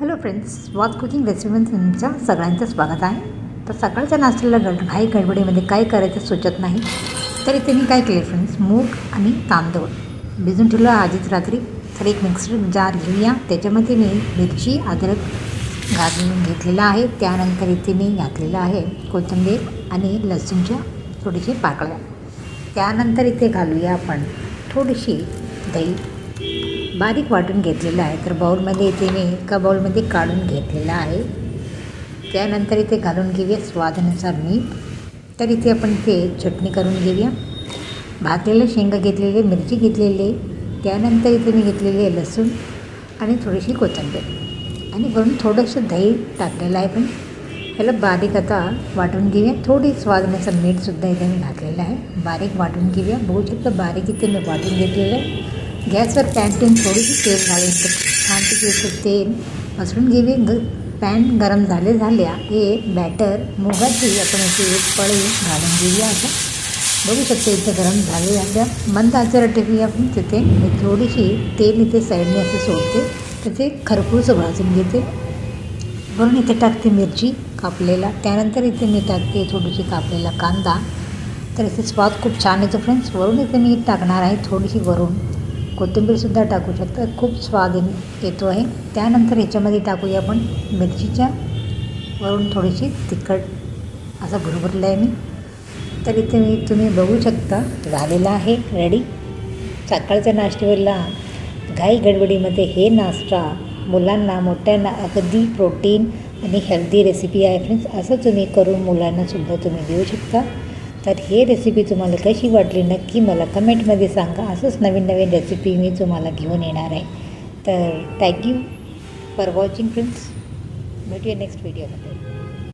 Hello friends Swad cooking रेसिपीमध्ये तुमच्या सगळ्यांचं स्वागत आहे. तर सकाळच्या नाश्त्याला गड घाई गडबडीमध्ये काय करायचं सुचत नाही. तर इथे मी काय केले फ्रेंड्स मूग आणि तांदूळ. भिजून ठेवलं आधीच रात्री. तर एक मिक्सर जार घेऊया. त्याच्यामध्ये मी मिरची अद्रक घालून घेतलेला आहे. त्यानंतर इथे मी घातलेलं आहे कोथिंबीर आणि लसूणच्या थोडीशी पाकळ्या. त्यानंतर इथे घालूया आपण थोडीशी दही. बारीक वाटून घेतलेलं आहे. तर बाऊलमध्ये इथे मी एका बाऊलमध्ये काढून घेतलेलं आहे. त्यानंतर इथे घालून घेऊया स्वादानुसार मीठ. तर इथे आपण इथे चटणी करून घेऊया. भाजलेले शेंगा घेतलेले मिरची घेतलेले त्यानंतर इथे मी घेतलेले लसूण आणि थोडीशी कोथिंबीर. आणि वरून थोडंसं दही टाकलेलं आहे पण ह्याला बारीक आता वाटून घेऊया. थोडी स्वादानुसार मीठसुद्धा इथे मी घातलेलं आहे. बारीक वाटून घेऊया. बघू शकतो बारीक इथे मी वाटून घेतलेलं आहे. गॅसवर पॅन ठेवून थोडीशी तेल घालून छानपैकी असं तेल पसरून घेऊया ग पॅन गरम झाले झाल्या हे बॅटर मुगाची आपण अशी एक पळी घालून घेऊया आता. बघू शकतो इथं गरम झाले झाल्या मंद आचर ठेवूया आपण. तिथे मी थोडीशी तेल इथे साईडने असं सोडते. तर ते खरपूस भाजून घेते. वरून इथे टाकते मिरची कापलेला. त्यानंतर इथे मी टाकते थोडीशी कापलेला कांदा. तर इथे स्वाद खूप छान येतो फ्रेंड्स. वरून इथे मी टाकणार आहे थोडीशी वरून. कोथिंबीरसुद्धा टाकू शकता. खूप स्वाद येतो आहे. त्यानंतर ह्याच्यामध्ये टाकूया आपण मिरचीच्या वरून थोडीशी तिखट. असं भरभरलं आहे मी. तर इथे मी तुम्ही बघू शकता. झालेला आहे. रेडी सकाळच्या नाश्त्यावरला घाई गडबडीमध्ये हे नाश्ता मुलांना मोठ्यांना अगदी प्रोटीन आणि हेल्दी रेसिपी आहे फ्रेंड्स असं तुम्ही करून मुलांनासुद्धा तुम्ही देऊ शकता. तर हे रेसिपी तुम्हाला कशी वाटली नक्की मला कमेंटमध्ये सांगा. असंच नवीन नवीन रेसिपी मी तुम्हाला घेऊन येणार आहे. तर thank you for watching friends भेटूया नेक्स्ट व्हिडिओमध्ये